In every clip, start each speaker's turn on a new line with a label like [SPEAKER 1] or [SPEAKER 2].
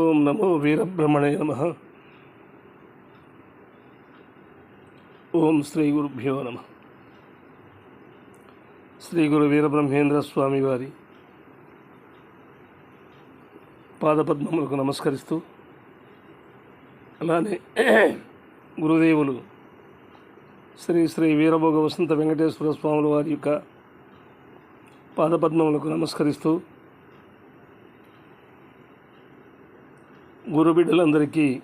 [SPEAKER 1] ఓం నమో వీరబ్రహ్మణే నమ. ఓం శ్రీ గురుభ్యో నమ. శ్రీ గురు వీరబ్రహ్మేంద్ర స్వామి వారి పాదపద్మములకు నమస్కరిస్తూ అలానే గురుదేవులు శ్రీ శ్రీ వీరభోగ వసంత వెంకటేశ్వర స్వాముల వారి యొక్క పాదపద్మములకు నమస్కరిస్తూ గురుబిడ్డలందరికీ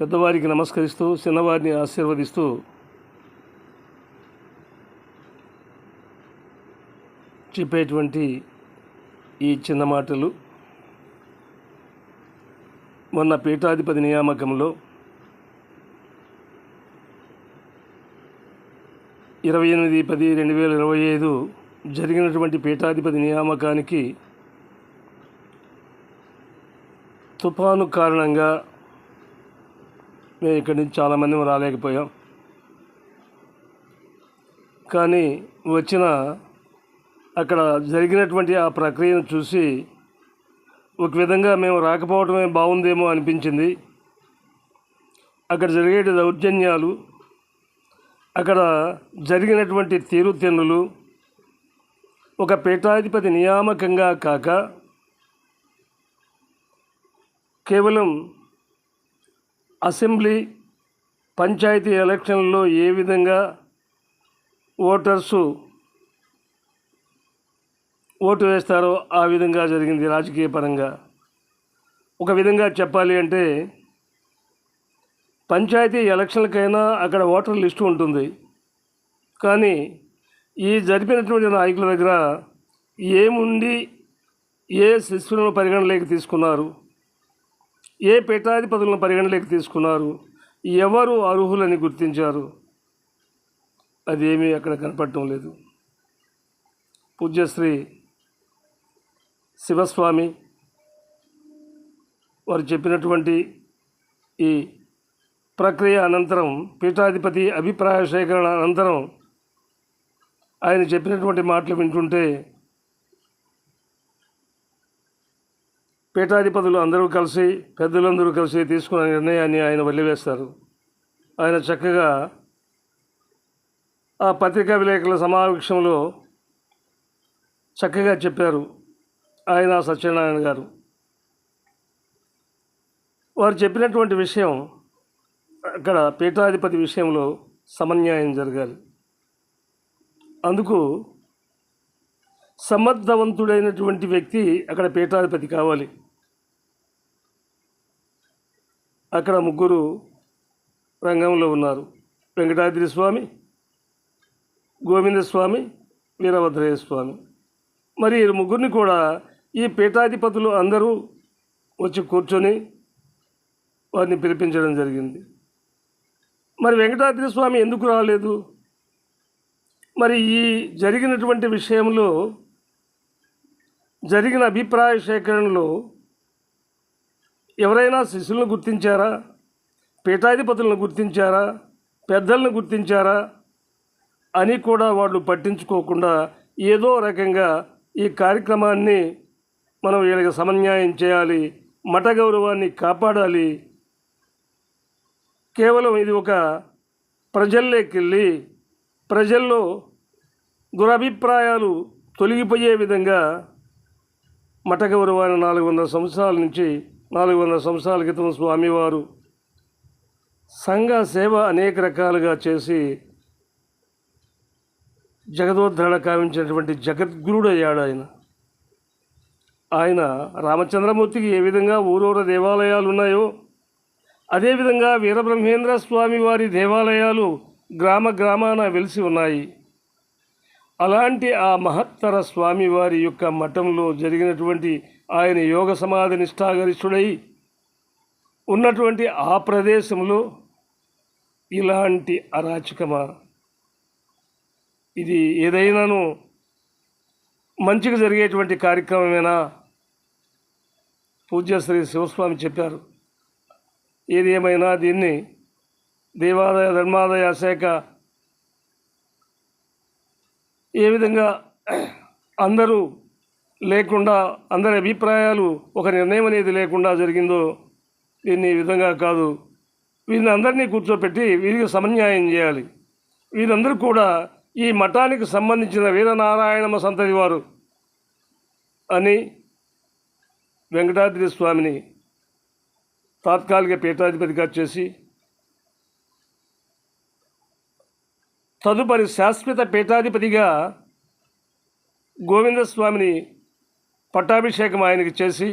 [SPEAKER 1] పెద్దవారికి నమస్కరిస్తూ చిన్నవారిని ఆశీర్వదిస్తూ చెప్పేటువంటి ఈ చిన్న మాటలు. మొన్న పీఠాధిపతి నియామకంలో ఇరవై ఎనిమిది పది రెండు వేల ఇరవై ఐదు జరిగినటువంటి పీఠాధిపతి నియామకానికి తుఫాను కారణంగా మేము ఇక్కడి నుంచి చాలామంది రాలేకపోయాం. కానీ వచ్చిన అక్కడ జరిగినటువంటి ఆ ప్రక్రియను చూసి ఒక విధంగా మేము రాకపోవడమే బాగుందేమో అనిపించింది. అక్కడ జరిగే దౌర్జన్యాలు అక్కడ జరిగినటువంటి తీరుతెన్నులు ఒక పీఠాధిపతి నియామకంగా కాక కేవలం అసెంబ్లీ పంచాయతీ ఎలక్షన్లో ఏ విధంగా ఓటర్సు ఓటు వేస్తారో ఆ విధంగా జరిగింది రాజకీయ పరంగా. ఒక విధంగా చెప్పాలి అంటే పంచాయతీ ఎలక్షన్లకైనా అక్కడ ఓటర్ లిస్టు ఉంటుంది. కానీ ఈ జరిపినటువంటి నాయకుల దగ్గర ఏముండి ఏ శిశువులను పరిగణలోకి తీసుకున్నారు? ఏ పీఠాధిపతులను పరిగణలోకి తీసుకున్నారు? ఎవరు అర్హులని గుర్తించారు? అదేమీ అక్కడ కనపడటం లేదు. పూజ్యశ్రీ శివస్వామి వారు చెప్పినటువంటి ఈ ప్రక్రియ అనంతరం పీఠాధిపతి అభిప్రాయ సేకరణ అనంతరం ఆయన చెప్పినటువంటి మాటలు వింటుంటే పీఠాధిపతులు అందరూ కలిసి పెద్దలందరూ కలిసి తీసుకున్న నిర్ణయాన్ని ఆయన వదిలివేస్తారు. ఆయన చక్కగా ఆ పత్రికా విలేకరుల సమావేశంలో చక్కగా చెప్పారు ఆయన సత్యనారాయణ గారు. వారు చెప్పినటువంటి విషయం అక్కడ పీఠాధిపతి విషయంలో సమన్యాయం జరగాలి. అందుకు సమర్థవంతుడైనటువంటి వ్యక్తి అక్కడ పీఠాధిపతి కావాలి. అక్కడ ముగ్గురు రంగంలో ఉన్నారు. వెంకటాద్రి స్వామి గోవిందస్వామి వీరభద్రయ్య స్వామి. మరి ఈ ముగ్గురిని కూడా ఈ పీఠాధిపతులు అందరూ వచ్చి కూర్చొని వారిని పిలిపించడం జరిగింది. మరి వెంకటాద్రి స్వామి ఎందుకు రాలేదు? మరి ఈ జరిగినటువంటి విషయంలో జరిగిన అభిప్రాయ సేకరణలో ఎవరైనా శిష్యులను గుర్తించారా? పీఠాధిపతులను గుర్తించారా? పెద్దలను గుర్తించారా? అని కూడా వాళ్ళు పట్టించుకోకుండా ఏదో రకంగా ఈ కార్యక్రమాన్ని మనం వీళ్ళకి సమన్యాయం చేయాలి మఠ గౌరవాన్ని కాపాడాలి. కేవలం ఇది ఒక ప్రజల్లోకెళ్ళి ప్రజల్లో దురభిప్రాయాలు తొలగిపోయే విధంగా మఠ గౌరవాన్ని నాలుగు వందల సంవత్సరాల నుంచి నాలుగు వందల సంవత్సరాల క్రితం స్వామివారు సంఘ సేవ అనేక రకాలుగా చేసి జగదోద్ధరణ కావించినటువంటి జగద్గురుడు అయ్యాడు ఆయన. ఆయన రామచంద్రమూర్తికి ఏ విధంగా ఊరూర దేవాలయాలు ఉన్నాయో అదేవిధంగా వీరబ్రహ్మేంద్ర స్వామి వారి దేవాలయాలు గ్రామ గ్రామాన వెలిసి ఉన్నాయి. అలాంటి ఆ మహత్తర స్వామివారి యొక్క మఠంలో జరిగినటువంటి ఆయన యోగ సమాధి నిష్ఠాగరిష్ఠుడై ఉన్నటువంటి ఆ ప్రదేశంలో ఇలాంటి అరాచకమా? ఇది ఏదైనాను మంచిగా జరిగేటువంటి కార్యక్రమమేనా? పూజ్యశ్రీ శివస్వామి చెప్పారు. ఏది ఏమైనా దీన్ని దేవాదాయ ధర్మాదాయ శాఖ ఏ విధంగా అందరూ లేకుండా అందరి అభిప్రాయాలు ఒక నిర్ణయం అనేది లేకుండా జరిగిందో దీన్ని ఈ విధంగా కాదు. వీరిని అందరినీ కూర్చోపెట్టి వీరికి సమన్యాయం చేయాలి. వీరందరూ కూడా ఈ మఠానికి సంబంధించిన వీరనారాయణమ సంతతి వారు అని వెంకటాద్రి స్వామిని తాత్కాలిక పీఠాధిపతిగా చేసి తదుపరి శాశ్వత పీఠాధిపతిగా గోవిందస్వామిని పట్టాభిషేకం ఆయనకి చేసి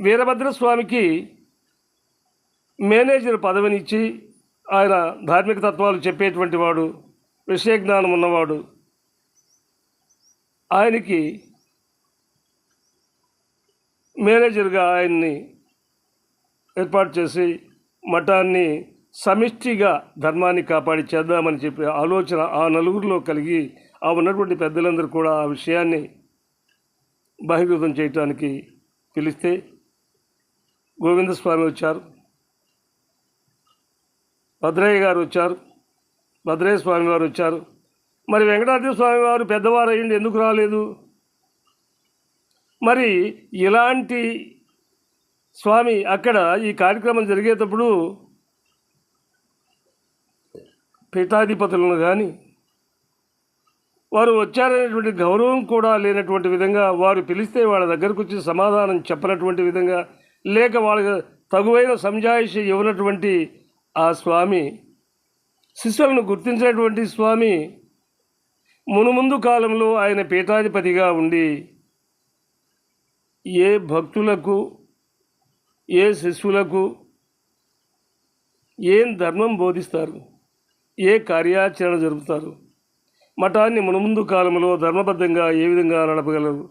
[SPEAKER 1] వీరభద్రస్వామికి మేనేజర్ పదవినిచ్చి ఆయన ధార్మిక తత్వాలు చెప్పేటువంటి వాడు విషయ జ్ఞానం ఉన్నవాడు. ఆయనకి మేనేజర్గా ఆయన్ని ఏర్పాటు చేసి మఠాన్ని సమిష్టిగా ధర్మాన్ని కాపాడి చేద్దామని చెప్పి ఆలోచన ఆ నలుగురిలో కలిగి ఆ ఉన్నటువంటి పెద్దలందరూ కూడా ఆ విషయాన్ని బహిర్గతం చేయటానికి పిలిస్తే గోవిందస్వామి వచ్చారు. భద్రయ్య గారు వచ్చారు. భద్రయ్య స్వామి వారు వచ్చారు. మరి వెంకటాద్రి స్వామి వారు పెద్దవారు అయ్యండి ఎందుకు రాలేదు? మరి ఇలాంటి స్వామి అక్కడ ఈ కార్యక్రమం జరిగేటప్పుడు పీఠాధిపతులను కానీ వారు వచ్చారనేటువంటి గౌరవం కూడా లేనటువంటి విధంగా వారు పిలిస్తే వాళ్ళ దగ్గరకు వచ్చి సమాధానం చెప్పనటువంటి విధంగా లేక వాళ్ళకి తగువైన సంజాయిషి ఇవ్వనటువంటి ఆ స్వామి శిష్యులను గుర్తించినటువంటి స్వామి మునుముందు కాలంలో ఆయన పీఠాధిపతిగా ఉండి ఏ భక్తులకు ఏ శిష్యులకు ఏం ధర్మం బోధిస్తారు? ఏ కార్యాచరణ జరుపుతారు? మఠాన్ని మునుముందు కాలంలో ధర్మబద్ధంగా ఏ విధంగా నడపగలరు?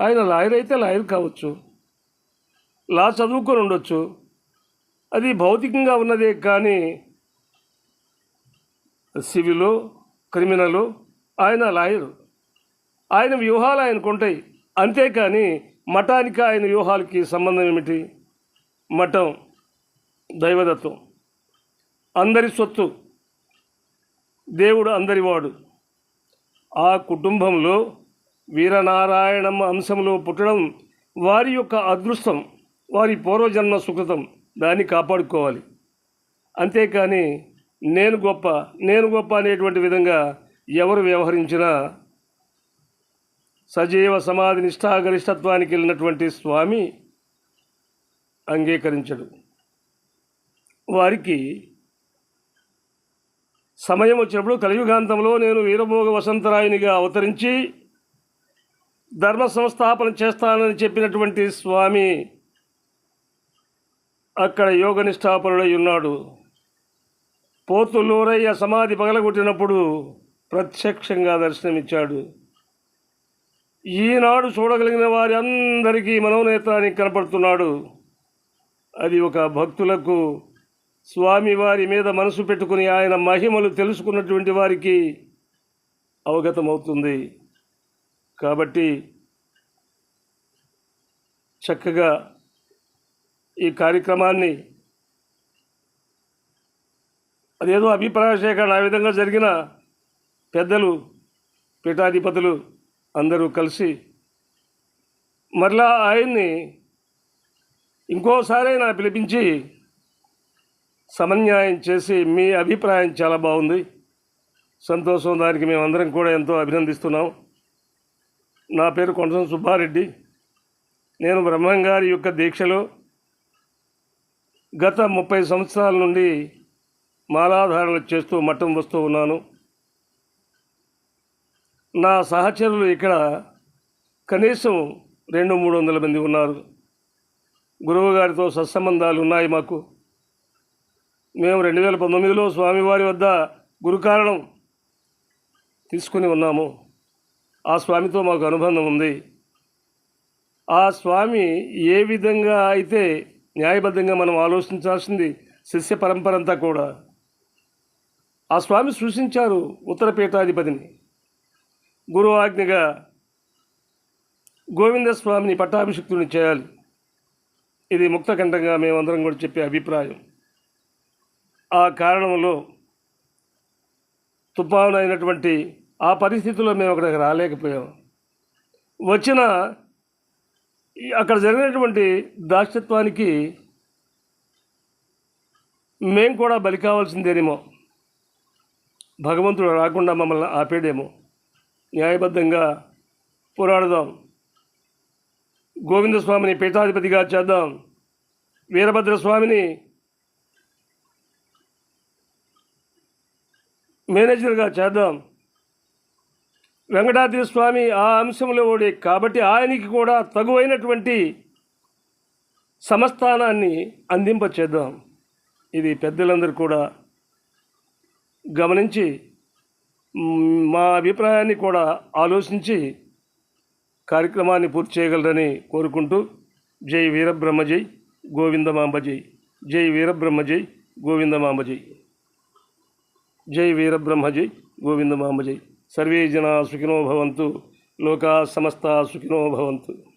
[SPEAKER 1] ఆయన లాయర్ అయితే లాయర్ కావచ్చు. లా చదువుకొని ఉండొచ్చు. అది భౌతికంగా ఉన్నదే కానీ సివిలో క్రిమినలు ఆయన లాయర్. ఆయన వ్యూహాలు ఆయనకు ఉంటాయి. అంతేకాని మఠానికి ఆయన వ్యూహాలకి సంబంధం ఏమిటి? మఠం దైవదత్వం అందరి సొత్తు. దేవుడు అందరివాడు. ఆ కుటుంబంలో వీరనారాయణమ్మ అంశంలో పుట్టడం వారి యొక్క అదృష్టం వారి పూర్వజన్మ సుకృతం. దాన్ని కాపాడుకోవాలి. అంతేకాని నేను గొప్ప నేను గొప్ప అనేటువంటి విధంగా ఎవరు వ్యవహరించినా సజీవ సమాధి నిష్ఠాగరిష్టత్వానికి వెళ్ళినటువంటి స్వామి అంగీకరించడు. వారికి సమయం వచ్చినప్పుడు కలియుగాంతంలో నేను వీరభోగ వసంతరాయునిగా అవతరించి ధర్మ సంస్థాపన చేస్తానని చెప్పినటువంటి స్వామి అక్కడ యోగ నిష్ఠాపనుడై ఉన్నాడు. పోతులూరయ్య సమాధి పగలగొట్టినప్పుడు ప్రత్యక్షంగా దర్శనమిచ్చాడు. ఈనాడు చూడగలిగిన వారి అందరికీ మనోనేత్రానికి కనపడుతున్నాడు. అది ఒక భక్తులకు స్వామి వారి మీద మనసు పెట్టుకుని ఆయన మహిమలు తెలుసుకున్నటువంటి వారికి అవగతమవుతుంది. కాబట్టి చక్కగా ఈ కార్యక్రమాన్ని అదేదో అభిప్రాయ సేకరణ ఆ విధంగా జరిగిన పెద్దలు పీఠాధిపతులు అందరూ కలిసి మరలా ఆయన్ని ఇంకోసారైనా పిలిపించి సమన్యాయం చేసి మీ అభిప్రాయం చాలా బాగుంది. సంతోషం దానికి మేమందరం కూడా ఎంతో అభినందిస్తున్నాం. నా పేరు కొండసం సుబ్బారెడ్డి. నేను బ్రహ్మంగారి యొక్క దీక్షలో గత ముప్పై సంవత్సరాల నుండి మాలాధారణ చేస్తూ మఠం వస్తూ ఉన్నాను. నా సహచరులు ఇక్కడ కనీసం రెండు మూడు వందల మంది ఉన్నారు. గురువు గారితో సత్సంబంధాలు ఉన్నాయి మాకు. మేము రెండు వేల పంతొమ్మిదిలో స్వామివారి వద్ద గురుకారణం తీసుకుని ఉన్నాము. ఆ స్వామితో మాకు అనుబంధం ఉంది. ఆ స్వామి ఏ విధంగా అయితే న్యాయబద్ధంగా మనం ఆలోచించాల్సింది శిష్య పరంపర అంతా కూడా. ఆ స్వామి సూచించారు ఉత్తరపీఠాధిపతిని గురు ఆజ్ఞగా గోవింద స్వామిని పట్టాభిషిక్తుని చేయాలి. ఇది ముక్తఖండంగా మేమందరం కూడా చెప్పే అభిప్రాయం. ఆ కారణంలో తుఫాను అయినటువంటి ఆ పరిస్థితుల్లో మేము అక్కడికి రాలేకపోయాం. వచ్చిన అక్కడ జరిగినటువంటి దాక్షత్వానికి మేము కూడా బలి కావాల్సిందేనేమో. భగవంతుడు రాకుండా మమ్మల్ని ఆపేడేమో. న్యాయబద్ధంగా పోరాడదాం. గోవిందస్వామిని పీఠాధిపతిగా చేద్దాం. వీరభద్రస్వామిని మేనేజర్గా చేద్దాం. వెంకటాద్రి స్వామి ఆ అంశంలో ఓడి. కాబట్టి ఆయనకి కూడా తగువైనటువంటి సమస్థానాన్ని అందింపచేద్దాం. ఇది పెద్దలందరూ కూడా గమనించి మా అభిప్రాయాన్ని కూడా ఆలోచించి కార్యక్రమాన్ని పూర్తి చేయగలరని కోరుకుంటూ జై వీరబ్రహ్మ జై గోవిందమాంబ జై. జై వీరబ్రహ్మ జై గోవిందమాంబ జై. జై వీరబ్రహ్మ జై గోవిందమాంబ జై. సర్వే జనా సుఖినో భవంతు. లోకా సమస్త సుఖినో భవంతు.